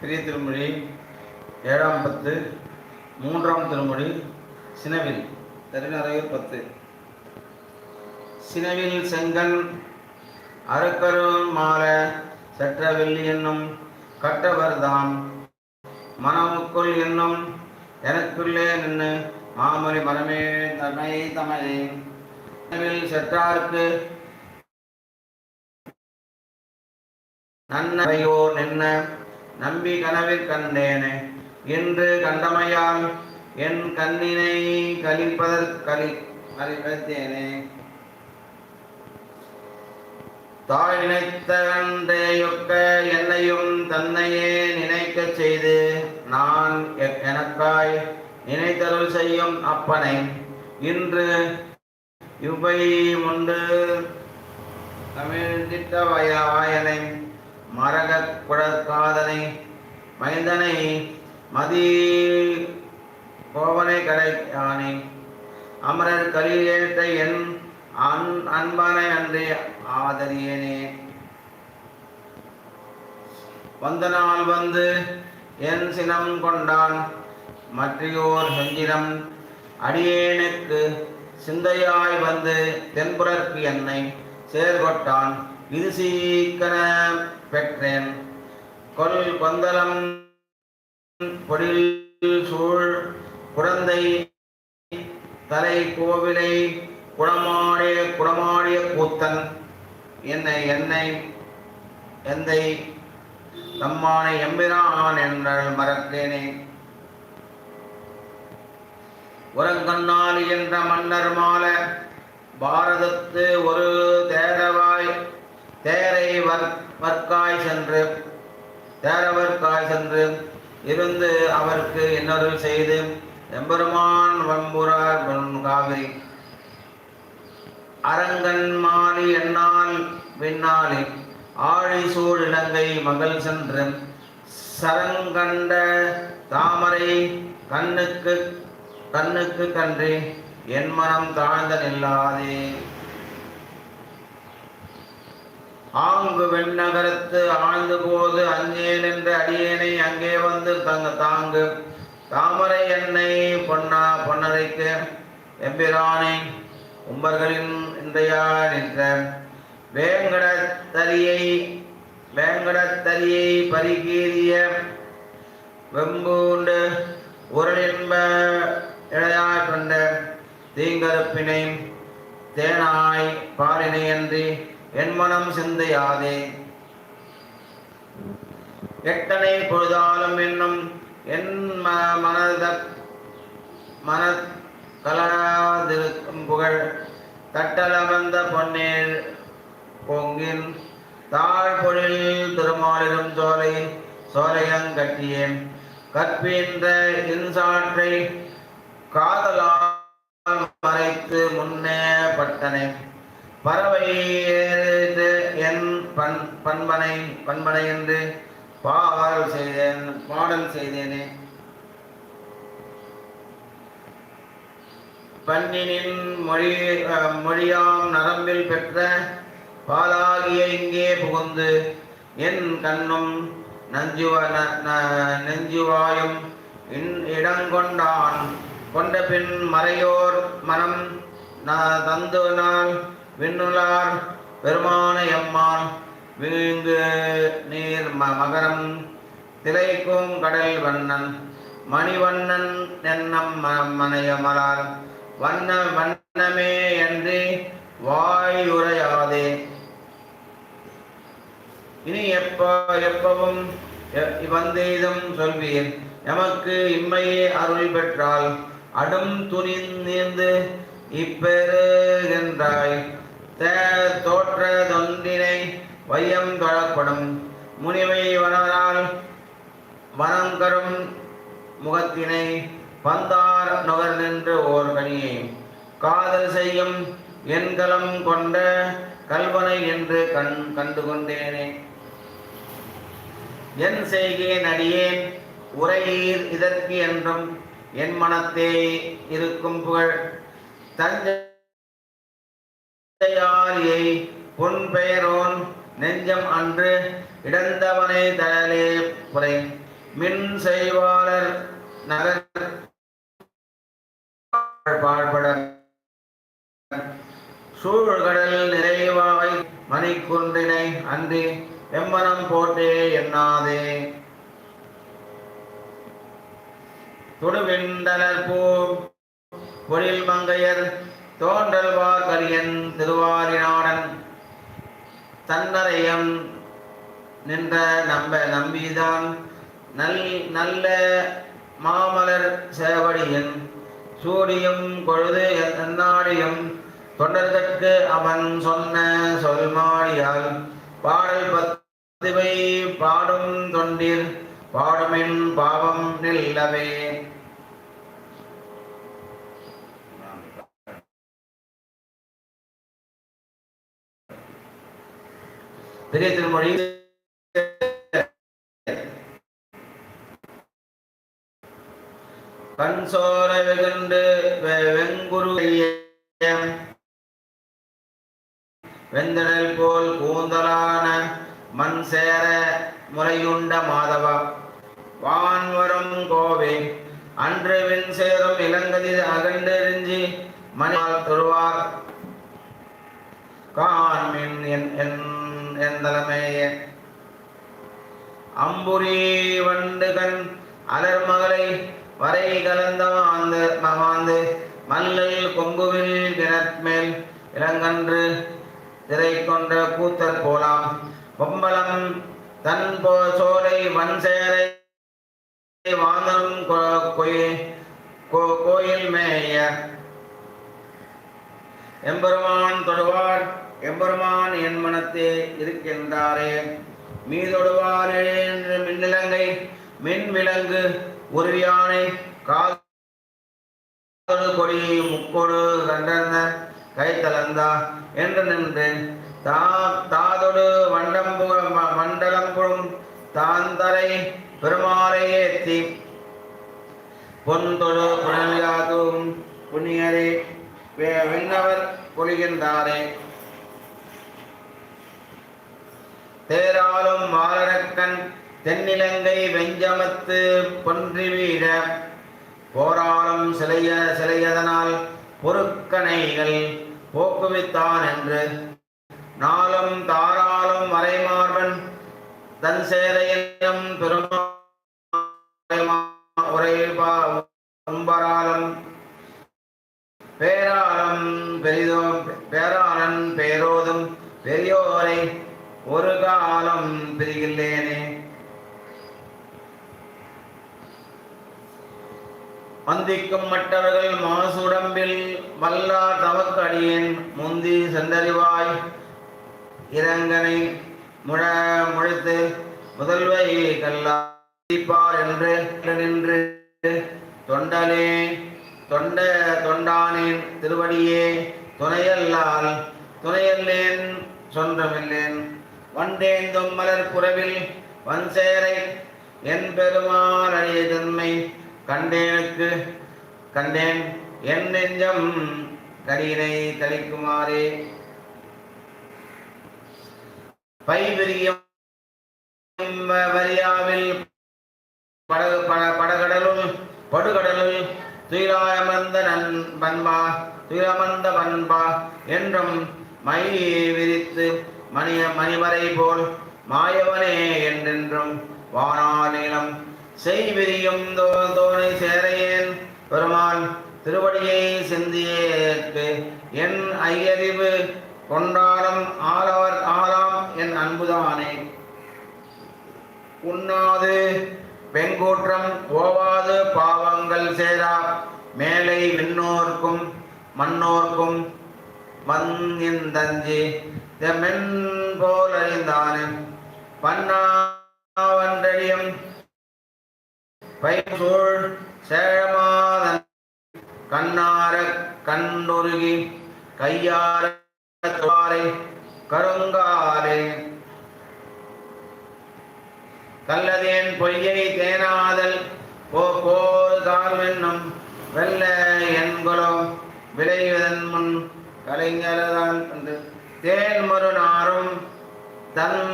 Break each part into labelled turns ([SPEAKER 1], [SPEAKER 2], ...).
[SPEAKER 1] பெரிய திருமொழி ஏழாம் பத்து மூன்றாம் திருமொழி சினவில். திருநறையூர் பத்து. சினவில் செங்கல் அருக்கரும் மால சற்ற என்னும் கட்டவர்தாம் மனமுக்குள் என்னும் எனக்குள்ளே நின்று மாமொழி மனமே தமை தமையே சினவில் செற்றார்க்கு நன்னையோர் நின்ன நம்பி கனவில் கண்டேனே. இன்று கண்டமையால் என் கண்ணினை கழிப்பதற்களி கழிப்பதேனே. தாய் நினைத்த கண்டேயொக்க என்னையும் தன்னையே நினைக்கச் செய்து நான் எ- எனக்காய் நினைத்தருள் செய்யும் அப்பனை இன்று இவ்வை முண்டு தமிழ் வய மரக மரகக் மைந்தனை மதி கோவனை கடையானை. அமரர் கலியேற்ற என் அன் அன்பனை அன்றே ஆதரியனே. வந்த நாள் வந்து என் சினம் கொண்டான். மற்றையோர் செஞ்சினம் அடியேனுக்கு சிந்தையாய் வந்து தென்புறற்கு என்னை சேர்கொட்டான். இது சீக்கன பெற்றேன். கொல் கொந்தலம் பொழில் சூழ் குழந்தை தலை கோவிலை குடமாடிய குடமாடிய கூத்தன். என்னை என்னை எந்தை தம்மானை எம்பிரான் என்றால் மறக்கிறேனே. உரங்கண்ணாலி என்ற மன்னர் மால பாரதத்து ஒரு தேரவாய் தேரை வர் சென்று தேரவற்காய் சென்று இருந்து அவருக்கு இன்னொரு செய்து எம்பெருமான் வம்புரார் காவிரி. அரங்கன் மாலி என்னால் விண்ணாலி ஆழி சூழ் இலங்கை மகள் சென்று சரங்கண்ட தாமரை கண்ணுக்கு கண்ணுக்கு கன்றி என் மனம் தாழ்ந்த நில்லாதே. ஆங்கு வெண்ணகரத்து ஆழ்ந்து போது அஞ்சேன் என்ற அடியேனை அங்கே வந்து தங்க தாங்கு. தாமரை எண்ணெய் பொன்னா பொன்னரைக்கு எம்பிரானை உம்பர்களின் இன்றையா நின்ற. வேங்கடத்தரியை வேங்கடத்தரியை பரிகீறிய வெம்பூண்டு உரளின்ப இழையா கொண்ட தீங்கருப்பினை தேனாய் பாலினை அன்றி என் மனம் சிந்தையாதே. எட்டனை பொழுதாலும் என்னும் என் ம- மனத மன கலராதிருக்கும் புகழ் தட்டலமர்ந்த பொன்னேர் பொங்கின் தாழ் பொழில் திருமாலிடும் சோலை சோலையங்கட்டியேன் கற்பின்ற இன்சாற்றை காதலால் மறைத்து முன்னே பட்டனை பறவை என் பண் பண்பனை பண்பனை என்று பாடல் செய்தேன் பாடல் செய்தேனே. பண்ணினின் மொழி அஹ், மொழியாம் நரம்பில் பெற்ற பாலாகிய இங்கே புகுந்து என் கண்ணும் நஞ்சுவ ந- ந- நெஞ்சுவாயும் இன்- இடங்கொண்டான். கொண்ட பின் மறையோர் மனம் ந- நாள் விண்ணுளார் பெருமான எம்மான் நீர் ம- மகரம் திளைக்கும் கடல் வண்ணன் மணிவண்ணன் என்னம் ம- மனையமலார். வண்ண வண்ணமே என்று வாய் உரையாதே. இனி எப்ப எப்பவும் வந்தேதும் சொல்வீர். எமக்கு இம்மையே அருள் பெற்றால் அடும் துணிந்து இப்பெருகின்றாய் என்றாய் தோற்ற தொன்றினை வையம் தொழப்படும் முனிவை வனரால் வனங்கரும் முகத்தினை பந்தார் நுகர் நின்று ஓர் கனியை காதல் செய்யும் எண்கலம் கொண்ட கல்வனை என்று கண் கண்டு கொண்டேனே என் செய்கேன் அடியேன் உரையீர் இதற்கு என்றும் என் மனத்தே இருக்கும் புகழ். தஞ்சையாரியை பொன் பெயரோன் நெஞ்சம் அன்று இடந்தவனை தழலே புரை. மின் செய்வாளர் நகர் பாழ்பட சூழ்கடல் நிறைவாவை மணிக்குன்றினை அன்றி எம்மனம் போட்டே எண்ணாதே தொடுவெண்டலர் பூ பொழில் மங்கையர் தோன்றல்வார் கரியன் திருவாரினாடன் தன்னரையம் நின்ற நம்ப நம்பிதான் நல் நல்ல மாமலர் சேவடியன் சூடியும் பொழுது எந்நாடியும் தொண்டர்கட்கு அவன் சொன்ன சொல்மாடியால் பாடல் பத்துவை பாடும் தொண்டில் பாடுமின் பாவம் நில்லவே. பெரிய திருமொழி. கண் சோர வெகுண்டு வெங்குரு வெந்தடல் போல் கூந்தலான மண் சேர முறையுண்ட மாதவா. வான் வரும் கோவே. அன்று விண் சேரும் இளங்கதி அகண்டெறிஞ்சி மணியால் தொழுவார். காண்மின் என் அம்புரி வண்டுகன் அலர் மகளை வரை கலந்த மாந்து மமாந்து மல்லல் கொங்குவில் கிணற்மேல் இளங்கன்று திரை கொண்ட கூத்தர் போலாம் பொம்பலம் தன் போ சோலை வன் சேரை வாந்தரும் கோ- கோயில் மேய. எம்பெருமான் தொடுவார் எம்பெருமான் என் மனத்தே இருக்கின்றாரே. மீதொடுவார் என்று மின்னிலங்கை மின் விலங்கு உருவியானை காதொடு கொடி முக்கொடு கண்டன கைத்தலந்தா என்று நின்று தா தாதொடு வண்டம்புற மண்டலம்புறும் தாந்தரை பெருமாளை ஏத்தி பொன்தொடு புனல்யாதும் புண்ணியரே விண்ணவர் பொழிகின்றாரே. தேராலும் மாலரக்கன் தென்னிலங்கை வெஞ்சமத்து பொன்றி வீழ போராலும் சிலைய சிலையதனால் பொறுக்கணைகள் போக்குவித்தான் என்று நாளும் தாராளும் மறைமார்பன் தன் சேரையிலும் பெருமா உரைபா பேராளம் பெரிதோ பேராளன் பேரோதும் பெரியோரை ஒரு காலம் பிரிகில்லேனே. வந்திக்கும் மற்றவர்கள் மாசுடம்பில் வல்லா தமக்கு அடியேன் முந்தி சென்றறிவாய். இரங்கனை முழ முழைத்து முதல்வை கல்லார் என்று நின்று தொண்டலே தொண்ட தொண்டானேன் திருவடியே துணையல்லால் துணையல்லேன் சொன்றமில்லேன் வண்டேந்தும் மலர் குறவில் வன்சேரை என் பெருமாள் அழிய தன்மை கண்டேனுக்கு கண்டேன் என் நெஞ்சம் கடியினை கழிக்குமாறே பைவிரியம் வரியாவில் படகு பட படகடலும் படுகடலும் துயிலாயமர்ந்த நன் பண்பா துயிலமர்ந்த பண்பா என்றும் மை விரித்து மணிய மணிவரை போல் மாயவனே என்றென்றும் வானாநிலம் செய்விரியும் தோ தோணை சேரையேன். பெருமான் திருவடியை சிந்தியேற்கு என் ஐயறிவு கொண்டாடம் ஆளவர் ஆளாம் என் அன்புதானே. உண்ணாது பெங்கூற்றம் ஓவாது பாவங்கள் சேரா. மேலை விண்ணோர்க்கும் மண்ணோர்க்கும் வந்திந்தஞ்சி தெமென் போல் அறிந்தானே பன்னாவன்றடியும் பைசூழ் சேழமாதன் கண்ணார கண்டுருகி கையார துவாரை கருங்காலே. கல்லதேன் பொய்யை தேனாதல் ஓ போல் தாழ்வென்னும் வெல்ல என்குலோ விளைவதன் முன் கலைஞரதான் என்று தேன் மறுநாரும் தன்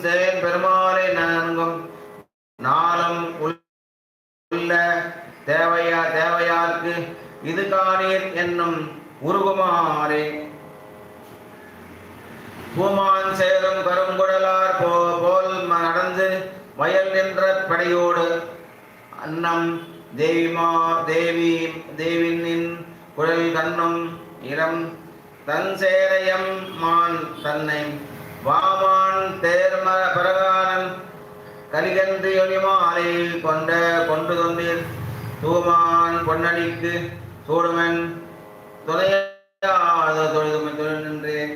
[SPEAKER 1] சேன் பெருமாளை நன்கும் நாளும் உள்ள தேவையா தேவையார்க்கு இது காணீர் என்னும் உருகுமாறே. பூமான் சேரும் கருங்குடலார் போ போல் நடந்து வயல் நின்ற படையோடு அன்னம் தேவிமா தேவி தேவினின் குழல் கண்ணும் இளம் தன் சேரையம் மான் தன்னை வாமான் தேர்ம பரகாலன் கலிகந்து எளிமாலை கொண்ட கொண்டு தொந்தீர். தூமான் பொன்னடிக்கு சூடுமன் துணையாத தொழுது தொழில் நின்றேன்